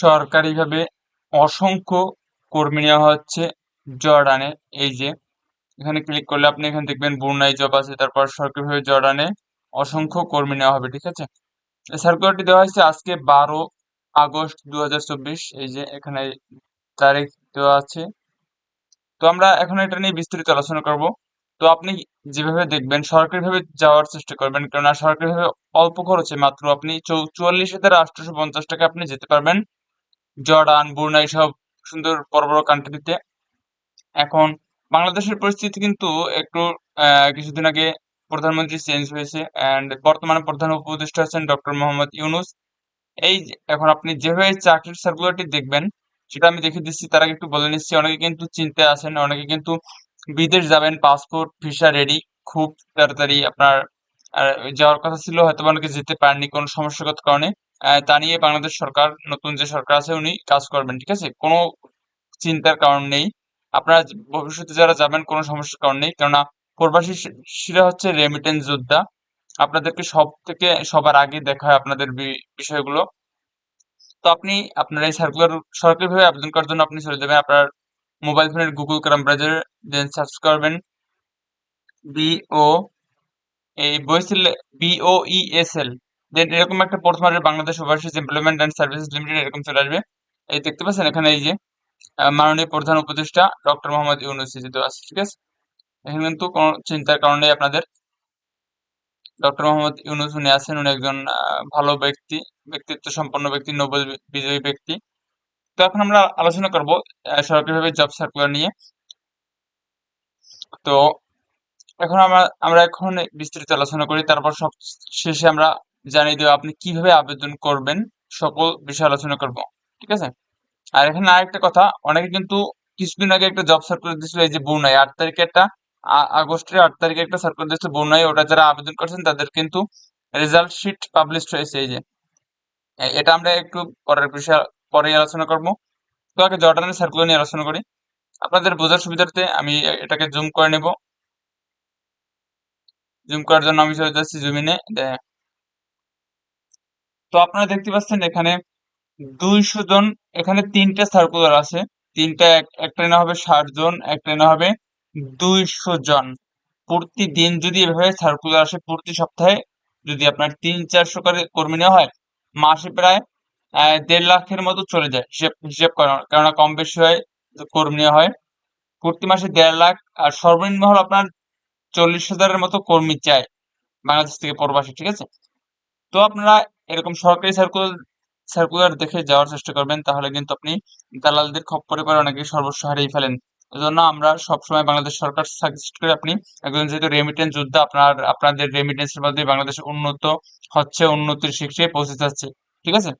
সরকারিভাবে অসংখ্য কর্মী নেওয়া হচ্ছে জর্ডানে। এই যে, এখানে ক্লিক করলে আপনি এখানে দেখবেন বুনাই জব আছে, তারপর সরকারিভাবে জর্ডানে অসংখ্য কর্মী নেওয়া হবে, ঠিক আছে? সার্কুলারটি দেওয়া হয়েছে আজকে বারো আগস্ট দুহাজার চব্বিশ, এই যে এখানে তারিখ দেওয়া আছে। তো আমরা এখন এটা নিয়ে বিস্তারিত আলোচনা করব। তো আপনি যেভাবে দেখবেন সরকারিভাবে যাওয়ার চেষ্টা করবেন, কেননা সরকারিভাবে অল্প খরচে মাত্র আপনি চুয়াল্লিশ হাজার আটশোশো পঞ্চাশ টাকা আপনি যেতে পারবেন। জর্ডান, বুরনাই সব সুন্দর বড় বড় কান্ট্রিতে এখন বাংলাদেশের পরিস্থিতি কিন্তু একটু কিছুদিন আগে প্রধানমন্ত্রী চেঞ্জ হয়েছে অ্যান্ড বর্তমানে প্রধান উপদেষ্টা আছেন ডক্টর মোহাম্মদ ইউনুস। এই এখন আপনি যেভাবে চাকরির সার্কুলারটি দেখবেন, সেটা আমি দেখে দিচ্ছি, তার আগে একটু বলে নিচ্ছি, অনেকে কিন্তু চিন্তায় আছেন, অনেকে কিন্তু বিদেশ যাবেন পাসপোর্ট ভিসা রেডি খুব তাড়াতাড়ি আপনার যাওয়ার কথা ছিল হয়তো অনেকে যেতে পারেননি কোনো সমস্যাগত কারণে। তা নিয়ে বাংলাদেশ সরকার, নতুন যে সরকার আছে উনি কাজ করবেন, ঠিক আছে? কোনো চিন্তার কারণ নেই। আপনারা ভবিষ্যতে যারা যাবেন, কোনো সমস্যার কারণ নেই। কেননা প্রবাসীরা হচ্ছে রেমিটেন্স যোদ্ধা। আপনাদেরকে সব থেকে, সবার আগে দেখা হয় আপনাদের বিষয়গুলো। তো আপনি, আপনার এই সার্কুলার সরকারিভাবে আবেদন করার জন্য আপনি চলে যাবেন আপনার মোবাইল ফোনের Google chrome browser then search করবেন বিও এই BOESL B O E S L then এরকম একটা প্রথম Bangladesh overseas employment and services limited এরকম চলে আসবে। এই দেখতে পাচ্ছেন এখানে এই যে মাননীয় প্রধান উপদেষ্টা ডক্টর মোহাম্মদ ইউনুস আছে, ঠিক আছে? এখানে কিন্তু কোনো চিন্তার কারণে আপনাদের। ডক্টর মোহাম্মদ ইউনুস উনি আছেন, উনি একজন ভালো ব্যক্তি, ব্যক্তিত্ব সম্পন্ন ব্যক্তি, নোবেল বিজয়ী ব্যক্তি। তো এখন আমরা আলোচনা করব সরকারিভাবে জব সার্কুলার নিয়ে। তো এখন আমরা আমরা এখন বিস্তারিত আলোচনা করি, তারপর সব শেষে আমরা জানিয়ে দেবো আপনি কীভাবে আবেদন করবেন, সকল বিষয় আলোচনা করব, ঠিক আছে? আর এখানে আরেকটা কথা, অনেকে কিন্তু কিছুদিন আগে একটা জব সার্কুলার দিয়েছিল, এই যে বুনাই, আট তারিখে একটা আগস্টের আট তারিখে একটা সার্কুলার দিয়েছে বুনাই, ওটা যারা আবেদন করছেন তাদের কিন্তু রেজাল্ট শিট পাবলিশ হয়েছে, এই যে। এটা আমরা একটু পরের বিষয় পরে আলোচনা করব। তো আগে জর্ডানের সার্কুলার নিয়ে আলোচনা করি। আপনাদের বোঝার সুবিধার্থে আমি এটাকে জুম করে নেব। জুম করার জন্য আমি চলে যাচ্ছি জুমিনে তো আপনারা দেখতে পাচ্ছেন এখানে দুইশো জন, এখানে তিনটা সার্কুলার আছে। তিনটা এক ট্রেনে হবে ষাট জন এক ট্রেনে হবে দুইশো জন। প্রতিদিন যদি এভাবে সার্কুলার আসে, প্রতি সপ্তাহে যদি আপনার তিন, চারশো করে কর্মী নেওয়া হয়, মাসে প্রায় দেড় লাখের মতো চলে যায় হিসেব হিসেব কেননা কম বেশি হয়, কর্মী নেওয়া হয়। প্রতি মাসে দেড় লাখ, আর সর্বনিম্ন হল আপনার চল্লিশ হাজারের মতো কর্মী চায় বাংলাদেশ থেকে প্রবাসী, ঠিক আছে? তো আপনারা এরকম সরকারি সার্কুলার সার্কুলার দেখে যাওয়ার চেষ্টা করবেন, তাহলে কিন্তু আপনি দালালদের খপ্পরে পরে অনেকে সর্বস্ব হারিয়ে ফেলেন। জন্য আমরা সবসময় বাংলাদেশ সরকার সাজেস্ট করে আপনি একজন যেহেতু রেমিটেন্স যোদ্ধা, আপনার, আপনাদের রেমিটেন্সের মাধ্যমে বাংলাদেশ উন্নত হচ্ছে, উন্নতির শীর্ষে পৌঁছে যাচ্ছে, ঠিক আছে?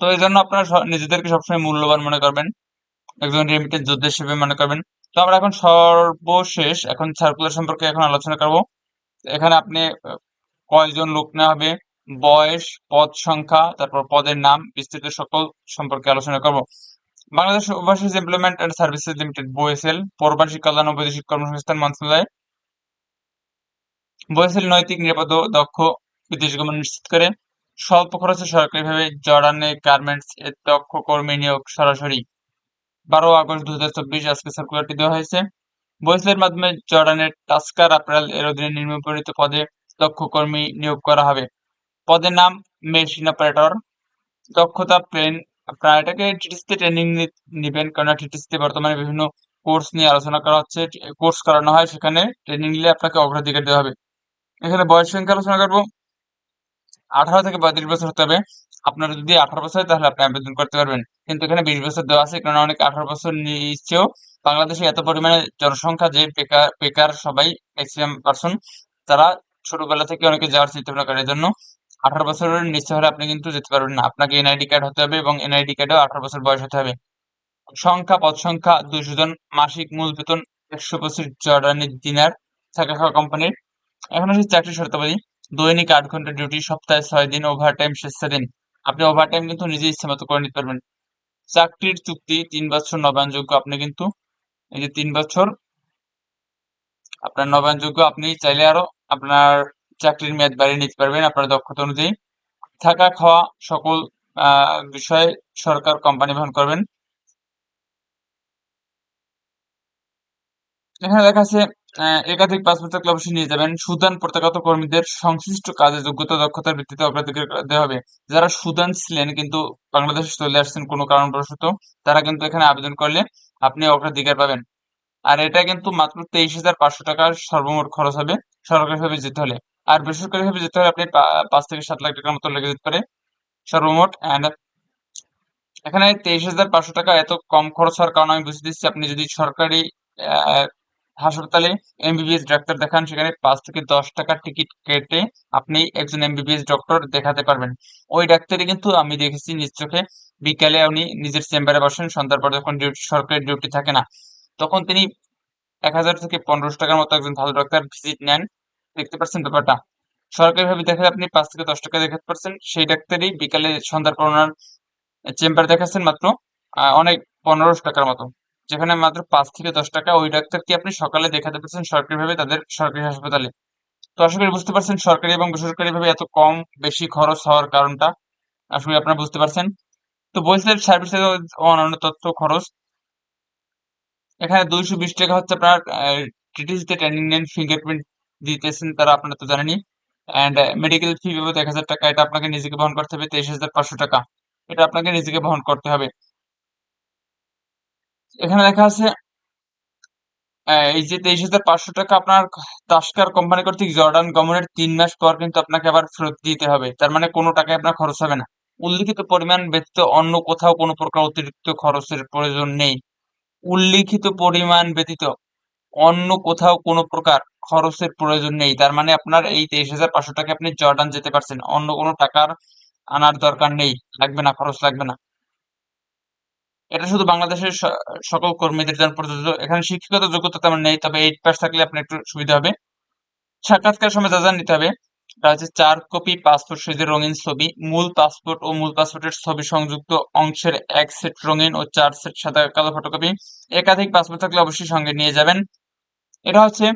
তো এই জন্য আপনারা নিজেদেরকে সবসময় মূল্যবান মনে করবেন, একজন রেমিটেন্স যোদ্ধা হিসেবে মনে করবেন। তো আমরা এখন সর্বশেষ এখন সার্কুলার সম্পর্কে এখন আলোচনা করব। এখানে আপনি কয়জন লোক নেওয়া হবে বয়স, পদ সংখ্যা, তারপর পদের নাম, বিস্তৃত সকল সম্পর্কে আলোচনা করব। Bangladesh overseas employment and services limited BOESL প্রবাসী কল্যাণ ও বৈদেশিক কর্মসংস্থান মন্ত্রণালয়। বোয়েসেল নৈতিক, নিরাপদ দক্ষ বিদেশ গমন নিশ্চিত করে। স্বল্প খরচে সরকারিভাবে জর্ডানে গার্মেন্টস এর দক্ষ কর্মী নিয়োগ সরাসরি। বারো আগস্ট দু হাজার চব্বিশ আজকে সার্কুলারটি দেওয়া হয়েছে। বয়েসেলের মাধ্যমে জর্ডানের টাস্কার আপ্রাল এর অধীনে নিম্নবর্ণিত পদে দক্ষ কর্মী নিয়োগ করা হবে। পদের নাম মেশিন অপারেটর। দক্ষতা প্লেন আপনারা এটাকে টিটিসিতে ট্রেনিং নেবেন কারণ টিটিসিতে বর্তমানে বিভিন্ন কোর্স নিয়ে আলোচনা করা হচ্ছে। কোর্স করানো হয়, সেখানে ট্রেনিং নিলে আপনাকে অগ্রাধিকার দেওয়া হবে। এখানে বয়স সংখ্যা আলোচনা করব। আঠারো থেকে পঁয়ত্রিশ বছর হতে হবে। আপনার যদি আঠারো বছর হয়, তাহলে আপনি আবেদন করতে পারবেন। কিন্তু এখানে বিশ বছর দেওয়া আছে কারণ অনেক আঠারো বছর নিচেও বাংলাদেশে এত পরিমাণে জনসংখ্যা যে বেকার বেকার সবাই ম্যাক্সিমাম পার্সন তারা ছোটবেলা থেকে অনেকে যাওয়ার চিন্তা ভাবনা করে। জন্য আঠারো বছরের নিচে হলে আপনি কিন্তু যেতে পারবেন না। আপনাকে এনআইডি কার্ড হতে হবে এবং এনআইডি কার্ডেও আঠারো বছর বয়স হতে হবে। সংখ্যা, পদ সংখ্যা, দুইশো জন, মাসিক মূল বেতন একশো পঁচিশ জর্ডানি দিনার থাকা খাওয়া কোম্পানির এখন হচ্ছে চাকরি শর্তাবলী। দৈনিক আট ঘণ্টা ডিউটি সপ্তাহে ছয় দিন ওভার টাইম দিন। আপনি ওভার টাইম কিন্তু নিজে ইচ্ছে মতো করে নিতে পারবেন। চাকরির চুক্তি, তিন বছর নবায়নযোগ্য আপনি কিন্তু, এই যে তিন বছর, আপনার নবায়নযোগ্য আপনি চাইলে আরও আপনার চাকরির মেয়াদ বাড়িয়ে নিতে পারবেন আপনার দক্ষতা অনুযায়ী। থাকা খাওয়া সকল বিষয়ে সরকার কোম্পানি বহন করবেন। এখানে লেখা আছে একাধিক পাসপোর্ট থাকলে অবশ্যই নিয়ে যাবেন। সুদান প্রত্যাগত কর্মীদের সংশ্লিষ্ট কাজে যোগ্যতা, দক্ষতার ভিত্তিতে অগ্রাধিকার দেওয়া হবে। যারা সুদান ছিলেন কিন্তু বাংলাদেশে চলে আসছেন কোনো কারণবশত, তারা কিন্তু এখানে আবেদন করলে আপনি অগ্রাধিকার পাবেন। আর এটা কিন্তু মাত্র তেইশ হাজার পাঁচশো টাকার সর্বমোট খরচ হবে, সরকারিভাবে যেতে হলে। আর বেসরকারিভাবে যেতে হলে আপনি পাঁচ থেকে সাত লাখ টাকার মতো লেগে যেতে পারে, সর্বমোট। অ্যান্ড এখানে তেইশ হাজার পাঁচশো টাকা এত কম খরচ হওয়ার কারণ আমি বুঝে দিচ্ছি, আপনি যদি সরকারি হাসপাতালে এমবিবিএস ডাক্তার দেখান, সেখানে পাঁচ থেকে দশ টাকার টিকিট কেটে আপনি একজন এমবিবিএস ডক্টর দেখাতে পারবেন। ওই ডাক্তারই কিন্তু আমি দেখেছি নিজ চোখে। বিকালে উনি নিজের চেম্বারে বসেন, সন্ধ্যার পর যখন ডিউটি সরকারি ডিউটি থাকে না তখন তিনি এক হাজার থেকে পনেরোশো টাকার মতো একজন ভালো ডাক্তার ভিজিট নেন। দেখতে পাচ্ছেন ব্যাপারটা। সরকারিভাবে দেখে আপনি পাঁচ থেকে দশ টাকা দেখাতে পারছেন সেই ডাক্তারই বিকালে সন্ধ্যার পর ওনার চেম্বার দেখাচ্ছেন মাত্র অনেক পনেরোশো টাকার মতো। যেখানে মাত্র পাঁচ থেকে দশ টাকা ওই ডাক্তারকে আপনি সকালে দেখাতে পারছেন সরকারিভাবে তাদের সরকারি হাসপাতালে। তো আশা করি বুঝতে পারছেন সরকারি এবং বেসরকারি ভাবে এত কম, বেশি খরচ হওয়ার কারণটা। আসলে আপনারা বুঝতে পারছেন। তো বলছিলেন সার্ভিস অন্যান্য তথ্য খরচ। এখানে দুইশো বিশ টাকা হচ্ছে আপনার টিটিসিতে ট্রেনিং নেন ফিঙ্গারপ্রিন্ট দিতেছেন তারা, আপনারা তো জানেনই। অ্যান্ড মেডিকেল ফি বাবদ এক হাজার টাকা, এটা আপনাকে নিজেকে বহন করতে হবে তেইশ হাজার পাঁচশো টাকা। এটা আপনাকে নিজেকে বহন করতে হবে। এখানে লেখা আছে এই যে তেইশ হাজার পাঁচশো টাকা আপনার তাস্কার কোম্পানি কর্তৃক জর্ডান গমনের তিন মাস পর কিন্তু আপনাকে আবার ফেরত দিতে হবে। তার মানে কোনো টাকায় আপনার খরচ হবে না। উল্লিখিত পরিমাণ ব্যতীত অন্য কোথাও কোনো প্রকার অতিরিক্ত খরচের প্রয়োজন নেই। উল্লিখিত পরিমাণ ব্যতীত অন্য কোথাও কোনো প্রকার খরচের প্রয়োজন নেই। তার মানে আপনার এই তেইশ হাজার পাঁচশো টাকা আপনি জর্ডান যেতে পারছেন। অন্য কোনো টাকার আনার দরকার নেই। লাগবে না, খরচ লাগবে না। এটা শুধু বাংলাদেশের সকল কর্মীদের জন্য প্রযোজ্য। এখানে শিক্ষিত যোগ্যতা তেমন নেই, তবে এইট পাস থাকলে আপনার একটু সুবিধা হবে। সাক্ষাৎকার সময় যা যা নিতে হবে। তা হচ্ছে চার কপি পাসপোর্ট সাইজের রঙিন ছবি, মূল পাসপোর্ট ও মূল পাসপোর্টের ছবি সংযুক্ত অংশের এক সেট রঙিন ও চার সেট সাদা কালো ফটোকপি একাধিক পাসপোর্ট থাকলে অবশ্যই সঙ্গে নিয়ে যাবেন। এটা হচ্ছে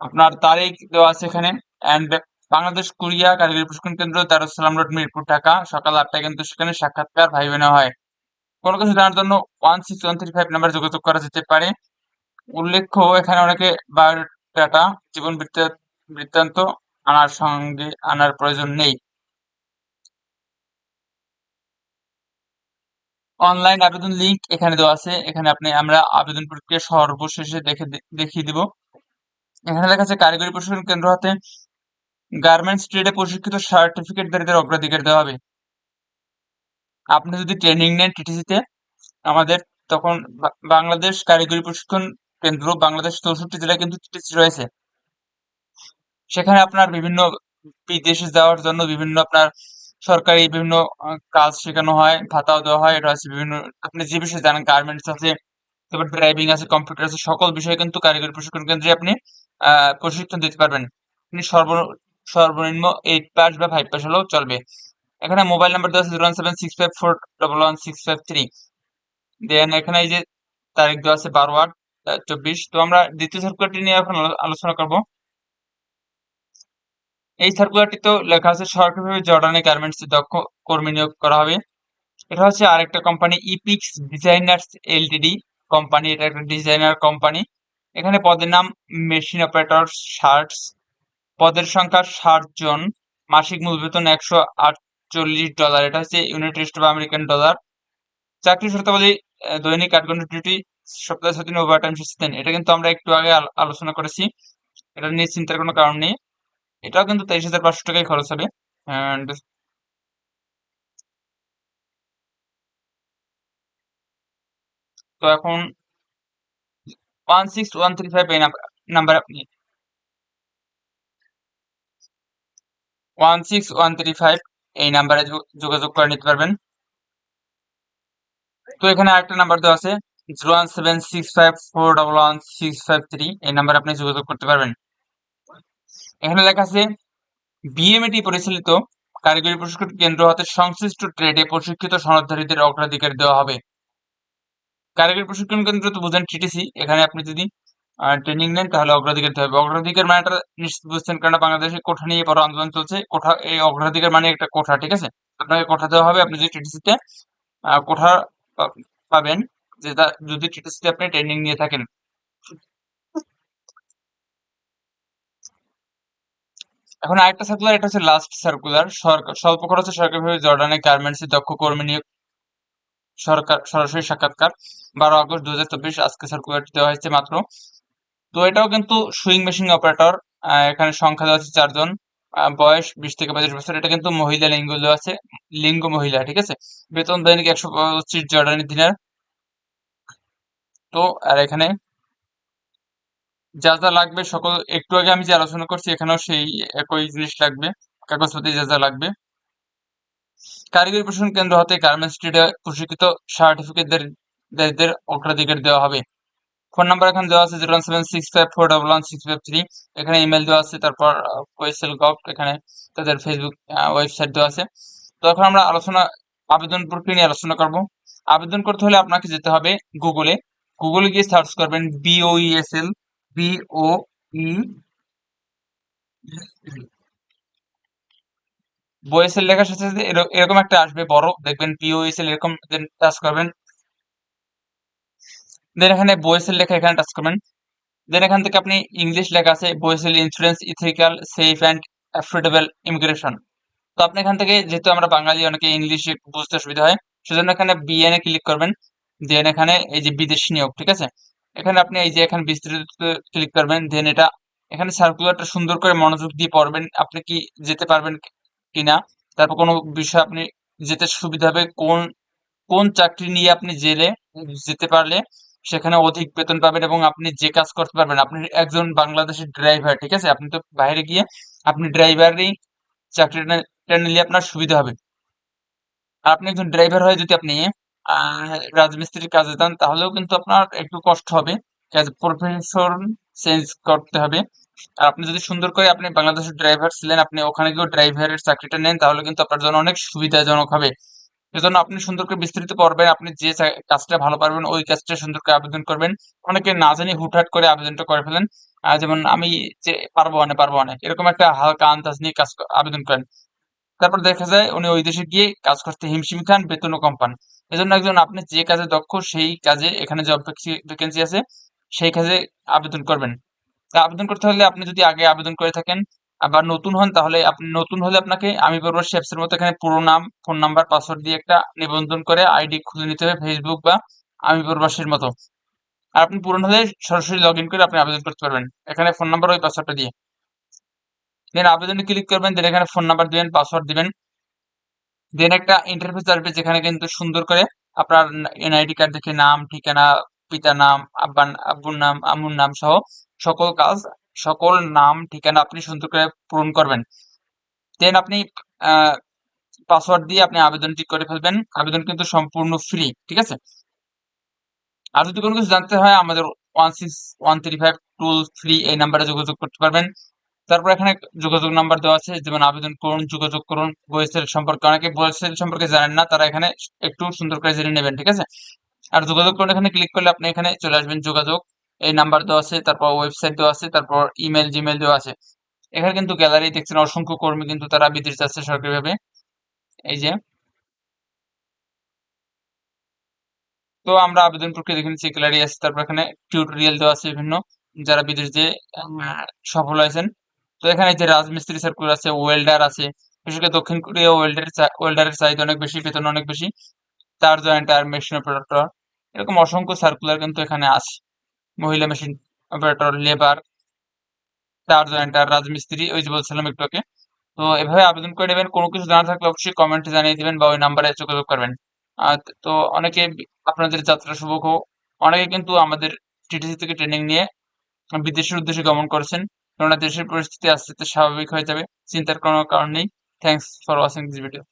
আপনার তারিখ দেওয়া আছে এখানে অ্যান্ড বাংলাদেশ কোরিয়া কারিগরি প্রশিক্ষণ কেন্দ্র দারুসালাম রোড, মিরপুর, ঢাকা, সকাল আটটায় কিন্তু সেখানে সাক্ষাৎকার ভাই বোনা হয়। কোনো কিছু জানার জন্য one six one three five নাম্বারে যোগাযোগ করা যেতে পারে। উল্লেখ্য, এখানে অনেকে বায়োডাটা জীবন বৃত্তান্ত আনার সঙ্গে আনার প্রয়োজন নেই। অনলাইন আবেদন লিংক এখানে দেওয়া আছে। এখানে আপনি, আমরা আবেদন প্রক্রিয়া সর্বশেষে দেখে দেখিয়ে দিব। এখানে লেখা আছে, কারিগরি প্রশিক্ষণ কেন্দ্র হাতে গার্মেন্টস ট্রেডে প্রশিক্ষিত সার্টিফিকেট সার্টিফিকেটধারীদের অগ্রাধিকার দেওয়া হবে। আপনি যদি ট্রেনিং নেন টিটিসিতে আমাদের তখন বাংলাদেশ কারিগরি প্রশিক্ষণ কেন্দ্র, বাংলাদেশ চৌষট্টি জেলায় কিন্তু টিটিসি রয়েছে। সেখানে আপনার বিভিন্ন বিদেশে যাওয়ার জন্য বিভিন্ন আপনার সরকারি বিভিন্ন কাজ শেখানো হয়, ভাতাও দেওয়া হয়, এটা আছে বিভিন্ন, আপনি যে বিষয়ে জানেন গার্মেন্টস আছে, তারপর ড্রাইভিং আছে কম্পিউটার আছে, সকল বিষয়ে কিন্তু কারিগরি প্রশিক্ষণ কেন্দ্রে আপনি প্রশিক্ষণ দিতে পারবেন। আপনি সর্ব, সর্বনিম্ন এইট পাস বা ফাইভ পাস হলেও চলবে। এখানে মোবাইল নাম্বার দেওয়া আছে zero seven six five four double one six five three then এখানে এই যে তারিখ দেওয়া আছে বারো আট চব্বিশ। তো আমরা দ্বিতীয় সার্কুলারটি নিয়ে এখন আলোচনা করব। এই সার্কুলারটি তো লেখা আছে, সরকারিভাবে জর্ডানি গার্মেন্টস দক্ষ কর্মী নিয়োগ করা হবে। এটা হচ্ছে আরেকটা company Epix designers L T D company এটা একটা ডিজাইনার কোম্পানি এখানে পদের নাম মেশিন অপারেটর শার্টস পদের সংখ্যা ষাট জন, মাসিক মূল বেতন একশো আটচল্লিশ ডলার এটা হচ্ছে ইউনাইটেড স্টেট আমেরিকান ডলার চাকরি শর্তাবলী দৈনিক আট ঘণ্টা ডিউটি সপ্তাহে ছয় দিন ওভার টাইম এটা কিন্তু আমরা একটু আগে আলোচনা করেছি। এটা নিয়ে চিন্তার কোনো কারণ নেই। এটাও কিন্তু তেইশ হাজার পাঁচশো টাকাই খরচ হবে। অ্যান্ড তো এখন one six one three five এই নাম্বার আপনি। One six one three five এই নাম্বারে যোগাযোগ করে নিতে পারবেন। তো এখানে আরেকটা নাম্বার দেওয়া আছে zero one seven six five four double one six five three এই নাম্বারে আপনি যোগাযোগ করতে পারবেন। এখানে লেখা আছে বিএমএটি পরিচালিত কারিগরি প্রশিক্ষণ কেন্দ্র হতে সংশ্লিষ্ট ট্রেডে প্রশিক্ষিত সনদধারীদের অগ্রাধিকার দেওয়া হবে। কারিগরি প্রশিক্ষণ কেন্দ্র তো বুঝেন টিটিসি এখানে আপনি যদি ট্রেনিং নেন তাহলে অগ্রাধিকার দিতে হবে। অগ্রাধিকার মানে এটা নিশ্চিত বুঝছেন কারণ বাংলাদেশে কোঠা নিয়ে বড় আন্দোলন চলছে। কোঠা, এই অগ্রাধিকার মানে একটা কোঠা, ঠিক আছে? আপনাকে কোঠা দেওয়া হবে, আপনি যদি টিটিসিতে কোঠা পাবেন যেটা যদি টিটিসিতে আপনি ট্রেনিং নিয়ে থাকেন। এখন আরেকটা সার্কুলার এটা হচ্ছে লাস্ট সার্কুলার সরকার, স্বল্প খরচে সরকারিভাবে জর্ডানে গার্মেন্টসে দক্ষ কর্মী নিয়োগ সরকার, সরাসরি সাক্ষাৎকার। বারো আগস্ট দু হাজার চব্বিশ, আজকে সার্কুলারটি দেওয়া হয়েছে মাত্র। তো এটাও কিন্তু সুইং মেশিন অপারেটর এখানে সংখ্যা দেওয়া আছে চারজন। বয়স বিশ থেকে পঁচিশ বছর। এটা কিন্তু মহিলা লিঙ্গ দেওয়া আছে, লিঙ্গ মহিলা, ঠিক আছে? বেতন দৈনিক একশো পঁচিশ জর্ডানি দিনের। তো, আর এখানে যা যা লাগবে, সকল, একটু আগে আমি যে আলোচনা করছি, এখানেও সেই একই জিনিস লাগবে, কাগজপত্র যা যা লাগবে। কারিগরি প্রশিক্ষণ কেন্দ্র হতে গার্মেন্টস ট্রেডে প্রশিক্ষিত সার্টিফিকেটদের অগ্রাধিকার দেওয়া হবে। ফোন নাম্বার এখানে দেওয়া আছে zero one seven six five four double one six five three. এখানে ইমেল দেওয়া আছে, তারপর কোয়েসেল গভ, এখানে তাদের ফেসবুক ওয়েবসাইট দেওয়া আছে। তো এখন আমরা আলোচনা, আবেদন প্রক্রিয়া নিয়ে আলোচনা করব। আবেদন করতে হলে আপনাকে যেতে হবে গুগলে। গুগলে গিয়ে সার্চ করবেন বিওইএসএল বিও ই বয়েসেল লেখার সাথে সাথে এরকম একটা আসবে, বড়। দেখবেন পিওএসএল এরকম টাচ করবেন। দেন এখানে লেখা, এখানে টাচ করবেন। দেন এখান থেকে আপনি ইংলিশ লেখা আছে BOESL insurance ethical safe and affordable immigration তো আপনি এখান থেকে, যেহেতু আমরা বাঙালি, অনেকে ইংলিশে বুঝতে অসুবিধা হয়, সেজন্য এখানে বিএনএ ক্লিক করবেন। দেন এখানে এই যে বিদেশি নিয়োগ, ঠিক আছে? এখানে আপনি এই যে এখানে বিস্তৃত ক্লিক করবেন দেন এটা এখানে সার্কুলারটা সুন্দর করে মনোযোগ দিয়ে পড়বেন, আপনি কি যেতে পারবেন কিনা। তারপর কোনো বিষয় আপনি যেতে সুবিধা হবে, কোন কোন চাকরি নিয়ে আপনি জেলে যেতে পারলে সেখানে অধিক বেতন পাবেন এবং আপনি যে কাজ করতে পারবেন, আপনি একজন বাংলাদেশের ড্রাইভার ঠিক আছে? আপনি তো বাইরে গিয়ে আপনি ড্রাইভারই চাকরিটা নিলে আপনার সুবিধা হবে। আপনি একজন ড্রাইভার হয়ে যদি আপনি রাজমিস্ত্রির কাজে যান তাহলেও কিন্তু আপনার একটু কষ্ট হবে। প্রফেশন চেঞ্জ করতে হবে। আর আপনি যদি সুন্দর করে আপনি বাংলাদেশের ড্রাইভার ছিলেন, আপনি ওখানে গিয়েও ড্রাইভারের চাকরিটা নেন, তাহলে কিন্তু আপনার জন্য অনেক সুবিধাজনক হবে। এজন্য আপনি সুন্দর করে বিস্তৃত পড়বেন আপনি যে কাজটা ভালো পারবেন, ওই কাজটা সুন্দর করে আবেদন করবেন। অনেকে না জানি হুটহাট করে আবেদনটা করে ফেলেন। যেমন আমি যে, পারব অনেক পারব অনেক এরকম একটা হালকা আন্দাজ নিয়ে কাজ আবেদন করেন। তারপর দেখা যায় উনি ওই দেশে গিয়ে কাজ করতে হিমশিম খান, বেতনও কম পান। এজন্য একজন আপনি যে কাজে দক্ষ, সেই কাজে এখানে জব ভ্যাকেন্সি আছে, সেই কাজে আবেদন করবেন। তা আবেদন করতে হলে আপনি যদি আগে আবেদন করে থাকেন, আবার নতুন হন, তাহলে আপনি নতুন হলে আপনাকে, আমি প্রবাসী অ্যাপসের মতো এখানে পুরো নাম ফোন নাম্বার পাসওয়ার্ড দিয়ে একটা নিবন্ধন করে আইডি খুলে নিতে হবে ফেসবুক বা আমি প্রবাসীর মতো। আর আপনি পুরনো হলে সরাসরি লগ ইন করে আপনি আবেদন করতে পারবেন। এখানে ফোন নাম্বার ওই পাসওয়ার্ডটা দিয়ে। দেন আবেদনে ক্লিক করবেন দেন এখানে ফোন নাম্বার দিবেন পাসওয়ার্ড দিবেন। দেন একটা ইন্টারফেস আসবে যেখানে কিন্তু সুন্দর করে আপনার এনআইডি কার্ড দেখে নাম, ঠিকানা, পিতার নাম, আব্বার, আব্বুর নাম, আম্মুর নাম সহ সকল কাজ, সকল নাম, ঠিকানা আপনি সুন্দর করে পূরণ করবেন। দেন আপনি পাসওয়ার্ড দিয়ে আপনি আবেদনটি করে ফেলবেন। আবেদন কিন্তু সম্পূর্ণ ফ্রি ঠিক আছে? আর যদি কোনো কিছু জানতে হয়, আমাদের one six one three five toll free এই নাম্বারে যোগাযোগ করতে পারবেন। তারপর এখানে যোগাযোগ নাম্বার দেওয়া আছে, যেমন আবেদন করুন, যোগাযোগ করুন বয়েসেল সম্পর্কে অনেকে বয়েসেল সম্পর্কে জানেন না, তারা এখানে একটু সুন্দর করে জেনে নেবেন, ঠিক আছে? আর যোগাযোগ করুন, এখানে ক্লিক করলে আপনি এখানে চলে আসবেন যোগাযোগ। এই নাম্বার দেওয়া আছে, তারপর ওয়েবসাইট দেওয়া আছে, তারপর ইমেল জিমেল দেওয়া আছে। এখানে কিন্তু গ্যালারি দেখছেন, অসংখ্য কর্মী কিন্তু তারা বিদেশ যাচ্ছে সরকারিভাবে। এই যে। তো আমরা আবেদন প্রক্রিয়া দেখে নিচ্ছি গ্যালারি আছে, তারপর এখানে টিউটোরিয়াল দেওয়া আছে বিভিন্ন, যারা বিদেশ যে সফল হয়েছেন। তো এখানে যে রাজমিস্ত্রি সার্কুলার আছে ওয়েল্ডার আছে, বিশেষ করে দক্ষিণ কোরিয়া ওয়েল্ডার ওয়েল্ডারের চাহিদা অনেক বেশি, বেতন অনেক বেশি, তার জয়েন্টার মেশিন অপারেটর এরকম অসংখ্য সার্কুলার কিন্তু এখানে আছে, মহিলা মেশিন অপারেটর লেবার তার জয়েন্টার রাজমিস্ত্রি, ওই যে বলছিলাম একটু আগে। তো এভাবে আবেদন করে নেবেন, কোনো কিছু জানা থাকলে অবশ্যই কমেন্টে জানিয়ে দিবেন বা ওই নাম্বারে যোগাযোগ করবেন। তো অনেকে আপনাদের যাত্রা শুভ হোক, অনেকে কিন্তু আমাদের টিটিসি থেকে ট্রেনিং নিয়ে বিদেশের উদ্দেশ্যে গমন করেছেন। কেননা দেশের পরিস্থিতি আস্তে আস্তে স্বাভাবিক হয়ে যাবে। চিন্তার কোনো কারণ নেই। Thanks for watching this video